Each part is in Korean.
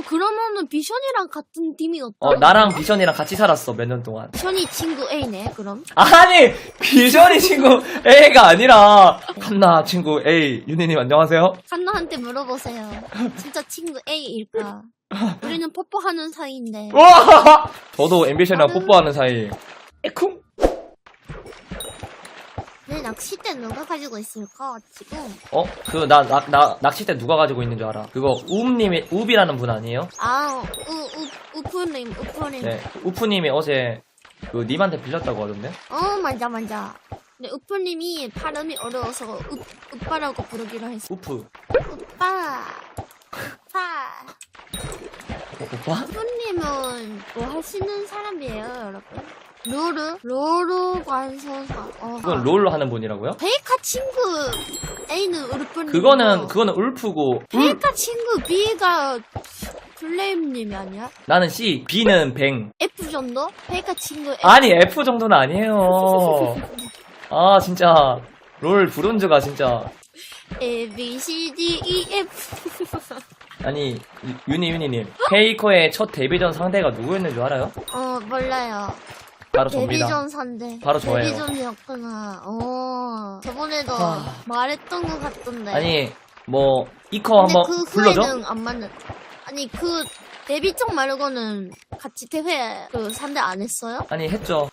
어 그러면은 비션이랑 같은 팀이었다. 어, 나랑 비션이랑 같이 살았어, 몇 년 동안. 비션이 친구 A네 그럼. 아니, 비션이 친구 A가 아니라, 칸나 친구 A, 윤희님 안녕하세요? 칸나한테 물어보세요. 진짜 친구 A일까? 우리는 뽀뽀하는 사이인데. 와! 저도 앰비션이랑 뽀뽀하는 사이. 에쿵! 내 낚싯대 누가 가지고 있을까 지금? 어? 그, 나, 나, 나, 낚싯대 누가 가지고 있는 줄 알아? 그거, 우음님이, 우비라는 분 아니에요? 아, 우, 우, 우프님, 우프님. 네. 우프님이 어제, 그, 님한테 빌렸다고 하던데? 어, 맞아, 맞아. 근데 우프님이 발음이 어려워서 우, 우빠라고 부르기로 했어. 우프. 오빠. 오빠. 어, 오빠? 우프님은 뭐 하시는 사람이에요, 여러분? 로르? 로르 관서사. 어. 그건 롤로 하는 분이라고요? 베이카 친구 A는 우르프님. 그거는, 그거는 울프고, 울, 베이카 친구 B가 블레임님이 아니야? 나는 C, B는 뱅. F 정도? 베이카 친구 F. 아니, F 정도는 아니에요. 아, 진짜. 롤 브론즈가 진짜. A B C D E F. 아니, 유- 유니, 유니님. 페이커의 첫 데뷔전 상대가 누구였는 줄 알아요? 어 몰라요. 바로 접니다. 데뷔전 산대. 바로 저예요. 데뷔전이었구나. 어 저번에도 하. 말했던 것 같던데. 아니, 뭐, 이커 근데 한번 그 불러줘? 후에는 안 맞는. 아니 그 데뷔전 말고는 같이 대회 그 산대 안 했어요? 아니, 했죠.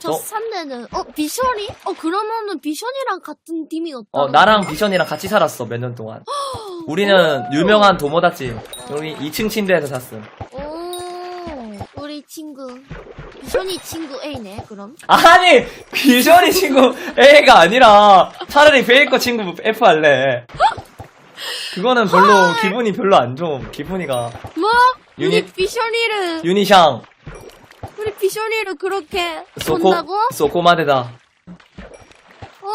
저 어? 산대는 어 비션이? 어 그러면은 비션이랑 같은 팀이었다. 어, 나랑 비션이랑 같이 살았어, 몇 년 동안. 우리는 유명한 도모다치. 우리 2층 침대에서 샀음. 오 우리 친구 비션이 친구 A네 그럼. 아니, 비션이 친구 A가 아니라 차라리 페이커 친구 F 할래. 그거는 별로, 기분이 별로 안 좋음. 기분이가. 뭐? 우리 유닛- 비션이를 유니샹, 우리 비션이를 그렇게 소코, 본다고? 소코마데다. 어?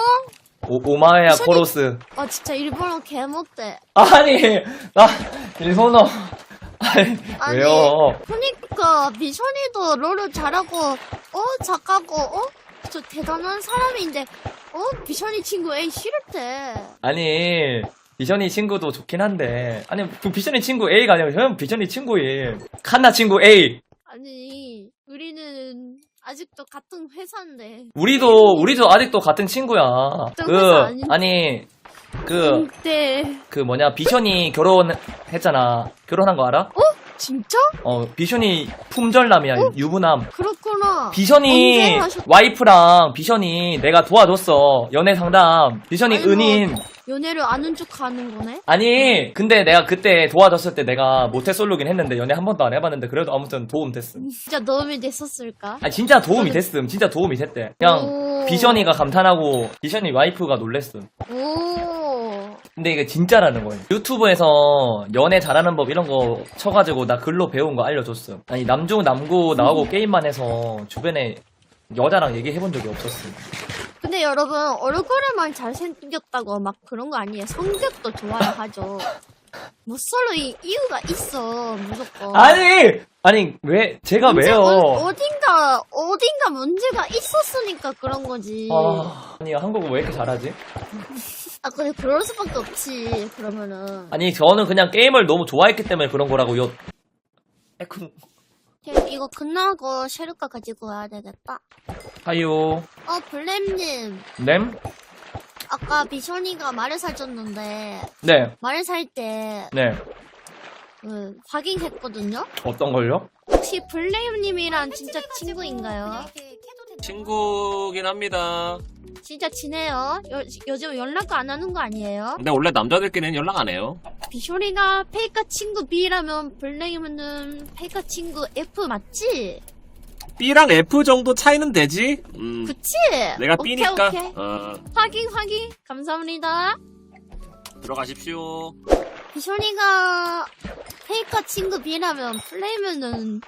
오, 오마에야 비션이- 코로스. 아 진짜 일본어 개 못돼. 아니, 나, 일본어. 아니, 왜요? 그니까 비션이도 롤을 잘하고 어 작가고 어저 대단한 사람인데 어 비션이 친구 A 싫대. 아니, 비션이 친구도 좋긴 한데. 아니, 그 비션이 친구 A가 아니라 형 비션이 친구임. 칸나 친구 A. 아니 우리는 아직도 같은 회사인데. 우리도, 우리도 아직도 같은 친구야. 그, 회사 아닌데? 아니, 그, 근데 그 뭐냐, 비션이 결혼했잖아. 결혼한 거 알아? 진짜? 어, 비션이 품절남이야, 유부남. 그렇구나. 비션이 언제 하셨- 와이프랑 비션이 내가 도와줬어. 연애 상담. 비션이 아이고. 은인. 연애를 아는 척 하는 거네. 아니, 근데 내가 그때 도와줬을 때 내가 모태솔로긴 했는데 연애 한 번도 안 해봤는데 그래도 아무튼 도움 됐음. 진짜 도움이 됐었을까? 아니, 진짜 도움이 됐음. 진짜 도움이 됐대. 그냥 오. 비션이가 감탄하고 비션이 와이프가 놀랬음. 오. 근데 이게 진짜라는 거예요. 유튜브에서 연애 잘하는 법 이런 거 쳐가지고 나 글로 배운 거 알려줬음. 아니, 남중 남고 나오고 게임만 해서 주변에 여자랑 얘기해본 적이 없었음. 근데 여러분 얼굴에만 잘생겼다고 막 그런 거 아니에요. 성격도 좋아야 하죠. 뭐 서로 이 이유가 있어 무조건. 아니! 아니, 왜, 제가 문제- 왜요? 어, 어딘가 어딘가 문제가 있었으니까 그런 거지. 아, 아니, 한국어 왜 이렇게 잘하지? 아 근데 그럴 수밖에 없지. 그러면은 아니, 저는 그냥 게임을 너무 좋아했기 때문에 그런 거라고요. 에쿠, 걔 이거 끝나고 쉐르카 가지고 와야 되겠다. 하요. 어 블렘님 냄? 아까 비션이가 말을 사줬는데 네, 말을 살 때 네. 그, 확인했거든요. 어떤 걸요? 혹시 블레임님이랑 진짜 친구인가요? 친구긴 합니다. 진짜 친해요. 요, 요즘 연락 안 하는 거 아니에요? 근데 원래 남자들끼리는 연락 안 해요. 비쇼리가 페이커 친구 B라면 블레임은 페이커 친구 F 맞지? B랑 F 정도 차이는 되지? 음, 그치? 내가 오케이, B니까. 오케이. 어, 확인 확인 감사합니다. 들어가십시오. 비쇼리가 페이커 친구 B라면 블레임은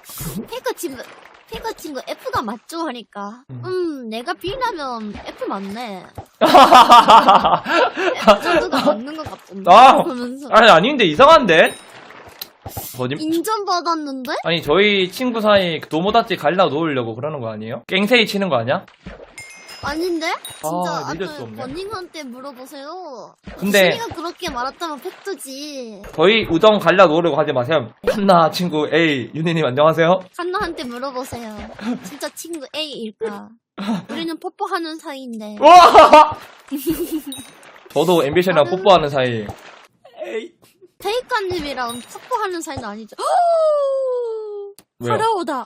페이커 친구 페이커 친구 F가 맞죠 하니까 음. 음 내가 B라면 F 맞네 F 정도가 맞는 것 같던데 아! 그러면서 아니, 아닌데, 이상한데? 뭐지? 인정받았는데? 아니, 저희 친구 사이 도모다치 갈라 놓으려고 그러는 거 아니에요? 깽세이 치는 거 아니야? 아닌데? 진짜 아, 믿을 수 없네. 버닝한테 물어보세요. 근데 순이가 그렇게 말했다면 팩트지. 저희 우정 갈라 놓으려고 하지 마세요. 한나 친구 A 윤희님 안녕하세요. 칸나한테 물어보세요. 진짜 친구 A일까? 우리는 뽀뽀하는 사이인데. 와! 저도 앰비션이랑 나는- 뽀뽀하는 사이. 테이카님이랑 뽀뽀하는 사이는 아니죠. 왜요? 파라오다.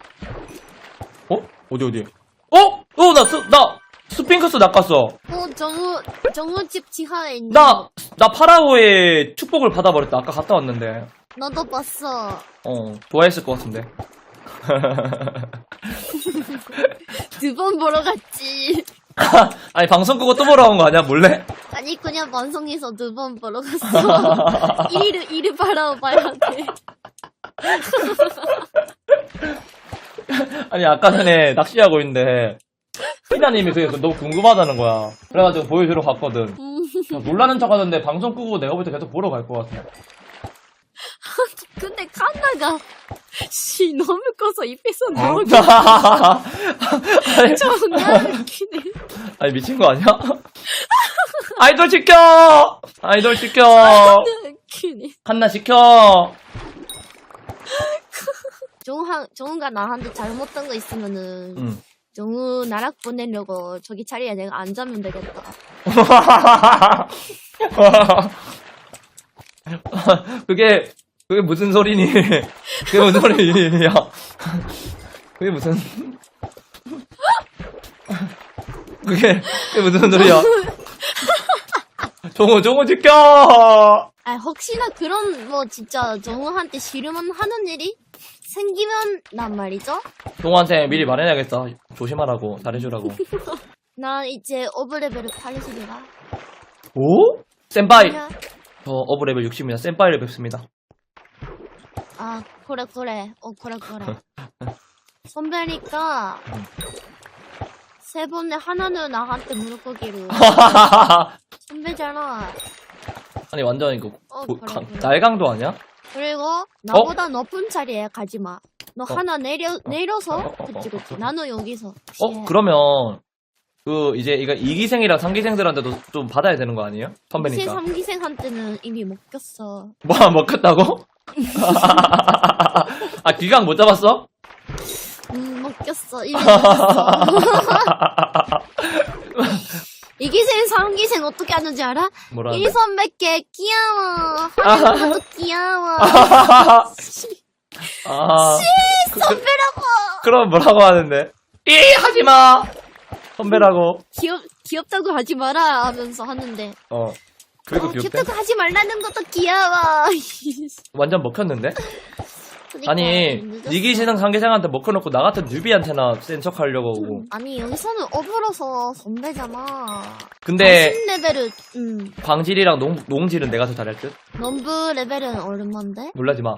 어? 어디 어디? 어? 어, 나, 스, 나, 스핑크스 낚았어. 어, 정우, 정우집 지하에 있는. 나, 나 파라오의 축복을 받아버렸다. 아까 갔다 왔는데. 너도 봤어. 어, 좋아했을 것 같은데. 두 번 보러 갔지. 아니, 방송 끄고 또 보러 온 거 아니야, 몰래? 아니, 그냥 방송에서 두 번 보러 갔어. 이리를, 이리 바라봐야 돼. 아니, 아까 전에 낚시하고 있는데, 피나님이 그게 너무 궁금하다는 거야. 그래가지고 보여주러 갔거든. 음, 놀라는 척 하는데, 방송 끄고 내가 볼 때 계속 보러 갈 것 같아. 근데 칸나가, 씨, 너무 커서 입에서 나오기 아니, 존나 웃기네. 아니, 미친 거 아니야? 아이돌 시켜! 아이돌 시켜! 웃기네. 한나 시켜! 정우가 나한테 잘못한 거 있으면은, 응. 정우 나락 보내려고 저기 자리에 내가 앉으면 되겠다. 그게, 그게 무슨 소리니? 그게 무슨 소리야? 그게 무슨, 그게, 그게 무슨 소리야? 종호, 종호 지켜! 아, 혹시나 그런, 뭐, 진짜, 정우한테 싫으면 하는 일이 생기면, 난 말이죠? 종호한테 미리 말해야겠다. 조심하라고, 잘해주라고. 나 이제 오브레벨을 팔리시리라. 오? 센파이! 그냥, 저 어브레벨 60입니다. 센파이를 뵙습니다. 아, 그래, 그래. 어, 그래, 그래. 선배니까, 세 번에 하나는 나한테 물고기로. 선배잖아. 아니, 완전 이거, 어, 고- 그래, 강- 그래. 날강도 아니야? 그리고, 나보다 높은 자리에 가지 마. 너 하나 내려, 내려서, 어, 어, 그치, 어, 그치. 어. 나는 여기서. 어, 예. 그러면, 그, 이제, 이거 2기생이랑 3기생들한테도 좀 받아야 되는 거 아니에요? 제 선배니까. 3기생한테는 이미 먹혔어. 뭐, 먹혔다고? 아, 기강 못 잡았어? 음, 먹혔어. 이미 먹혔어. 이기생, 3기생 어떻게 하는지 알아? 뭐라. 1선밖에 귀여워. 하는 것도 귀여워. 아. 그, 그, 선배라고! 그럼 뭐라고 하는데? 이 하지 마! 선배라고. 귀엽, 귀엽다고 하지 마라 하면서 하는데. 어. 그래도 어, 귀엽대? 귀엽다고 하지 말라는 것도 귀여워. 완전 먹혔는데? 그러니까 아니, 늦었어. 이기신랑 상계생한테 먹혀놓고 나 같은 뉴비한테나 센 척 하려고 하고. 아니, 여기서는 어부로서 선배잖아. 근데, 10 레벨을, 음, 광질이랑 농, 농질은 내가 더 잘할 듯? 넘브 레벨은 얼만데? 놀라지 마.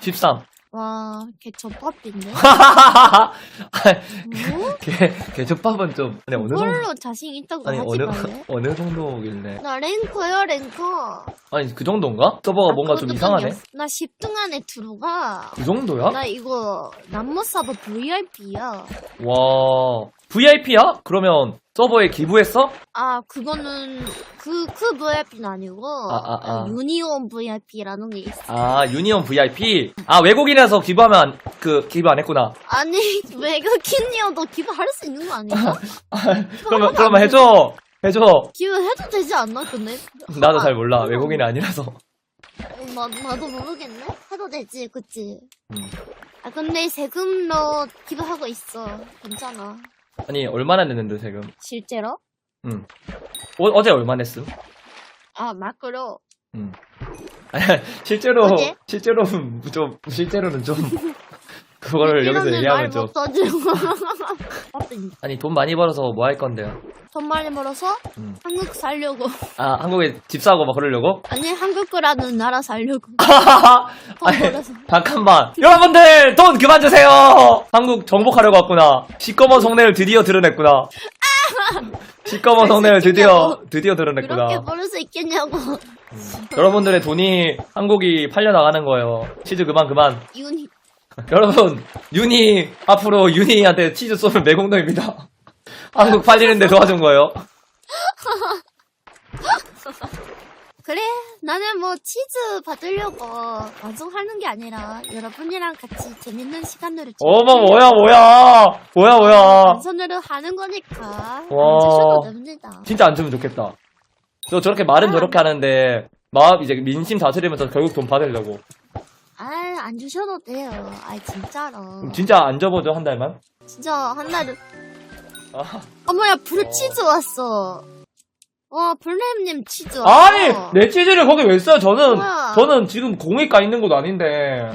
13. 와, 걔 젖밥인데? 뭐? 걔, 걔조밥은 좀, 아니, 어느 정도, 그걸로 자신 있다고 아니, 하지 어느, 말래? 어느 정도길래. 나 랭커야, 랭커. 아니, 그 정도인가? 서버가 뭔가 좀 그것도 이상하네? 좀 역- 나 10등 안에 들어가. 그 정도야? 나 이거 남모사버 VIP야. 와, VIP야? 그러면 서버에 기부했어? 아 그거는 그 그 VIP는 아니고 아, 아, 아. 유니온 VIP라는 게 있어. 아, 유니온 VIP? 아, 외국인이라서 기부하면, 안- 그, 기부 안 했구나. 아니 외국인이어도 기부할 수 있는 거 아닌가? 그러면, 그러면 해줘. 해줘. 기부해도 되지 않나 근데? 나도 잘 몰라. 외국인이 아니라서. 어, 나 나도 모르겠네. 해도 되지, 그치? 음. 아 근데 세금로 기부하고 있어. 괜찮아. 아니, 얼마나 냈는데, 세금? 실제로? 응. 어, 어제 얼마 냈음? 아 마크로. 응. 아니, 실제로, 어제? 실제로는 좀, 실제로는 좀, 그거를 여기서 얘기하면 말 좀. 못 써주고. 어떤 아니, 돈 많이 벌어서 뭐 할 건데요? 돈 많이 벌어서 음. 한국 살려고. 아, 한국에 집 사고 막 그러려고? 아니 한국 거라는 나라 살려고. 돈 아니, 벌어서. 잠깐만. 여러분들, 돈 그만 주세요! 한국 정복하려고 왔구나. 시꺼먼 속내를 드디어 드러냈구나. 시꺼먼 속내를 드디어, 드디어 드러냈구나. 그렇게 벌을 수 있겠냐고. 여러분들의 돈이 한국이 팔려 나가는 거예요. 치즈 그만 그만. 윤희. 여러분, 윤희, 앞으로 윤희한테 치즈 쏘면 매공동입니다. 한국 팔리는데 도와준 거예요? 그래, 나는 뭐 치즈 받으려고 방송하는 게 아니라 여러분이랑 같이 재밌는 시간으로 어머 뭐야 뭐야 뭐야 뭐야 방송으로 하는 거니까 와. 주셔도 됩니다. 진짜 안 주면 좋겠다 저 저렇게 말은 저렇게 하는데 마음 이제 민심 다스리면서 결국 돈 받으려고 아, 안 주셔도 돼요. 아, 진짜로. 그럼 진짜 안 접어줘 한 달만? 진짜 한 달은 아, 어머야 브루치즈 왔어. 와 블렘님 치즈 왔어. 아니 내 치즈를 거기 왜 써요 저는 뭐야. 저는 지금 공익가 있는 것도 아닌데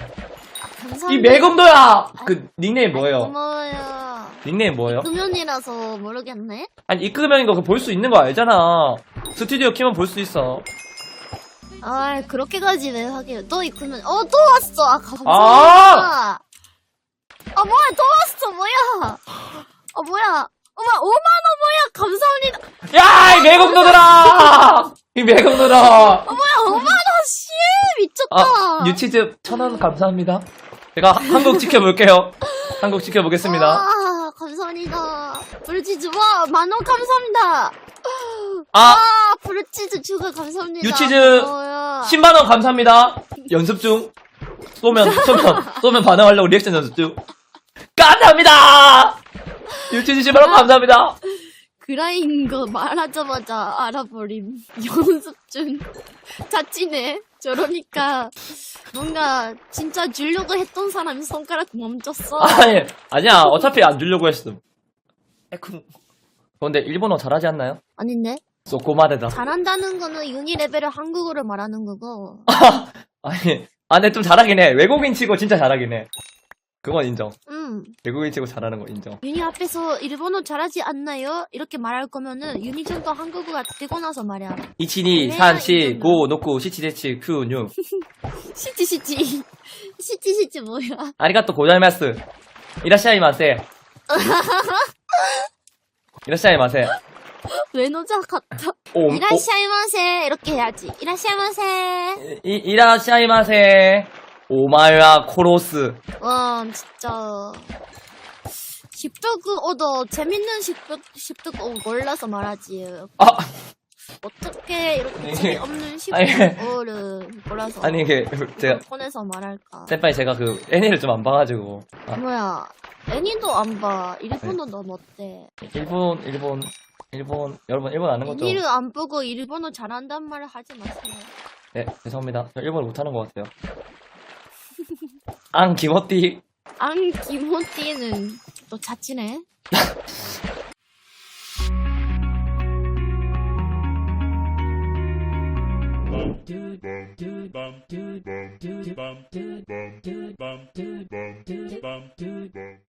감사합니다. 이 매금도야 그 닉네임 뭐예요? 고마워요. 닉네임 뭐예요? 금연이라서 모르겠네. 아니 이끄면인 거 볼 수 있는 거 알잖아 스튜디오 키면 볼 수 있어 아 그렇게까지 왜 하게요? 또 이끄면 어또 왔어. 아 감사합니다. 아, 뭐야 또 왔어 뭐야? 아 뭐야? 어머 5만 원 뭐야? 감사합니다. 야 이 매금도들아 이 매금도들아 어, 뭐야 5만 원 씨 미쳤다. 아 유치즈 천 원 감사합니다 제가 하- 한국 지켜볼게요 한국 지켜보겠습니다 아 감사합니다. 브루치즈 와 만 원 감사합니다. 아 아 브루치즈 추가 감사합니다. 유치즈 고마워요. 10만 원 감사합니다 연습 중 쏘면 쏘면 쏘면 반응하려고 리액션 연습 중 감사합니다 유치즈 10만원 감사합니다 그라인 거 말하자마자 알아버림. 연습 중. 자치네. 저러니까 뭔가 진짜 주려고 했던 사람이 손가락 멈췄어. 아니 아니야 어차피 안 주려고 했음 에쿠 근데 일본어 잘하지 않나요? 아닌데? 쏘꼬마레다 잘한다는 거는 유니 레벨을 한국어로 말하는 거고. 아니 아 근데 좀 잘하긴 해 외국인 치고 진짜 잘하긴 해 그건 인정 음. 외국인 치고 잘하는 거 인정 유니 앞에서 일본어 잘하지 않나요? 이렇게 말할 거면은 유니 전도 한국어가 되고 나서 말이야. 122 그래야 3 7 인정이야. 5 6 7 7 7 9 6 시치 시치. 시치 시치 뭐야? 아리가또 고자이마스 이라시아이 마세 이라시아이 마세 외노자 같다. 오, 이라시아이마세 이렇게 해야지. 이라시아이마세. 이, 이라시아이 마세 오마야 코로스 와 진짜 십덕을 얻어 재밌는 십덕 십덕을 몰라서 말하지. 아 어떻게 이렇게 재미없는 아니. 십덕을 몰라서 아니 이게 제가 꺼내서 말할까? 센파이 제가 그 애니를 좀 안 봐가지고 아, 뭐야? 애니도 안 봐. 일본어 너무 어때? 일본 일본 일본 여러분 일본 아는 거죠? 애니를 안 보고 일본어 잘한단 말을 하지 마세요. 네 죄송합니다 저 일본을 못하는 것 같아요 앙 김어띠. 앙 김호띠는 또 자취네. 음.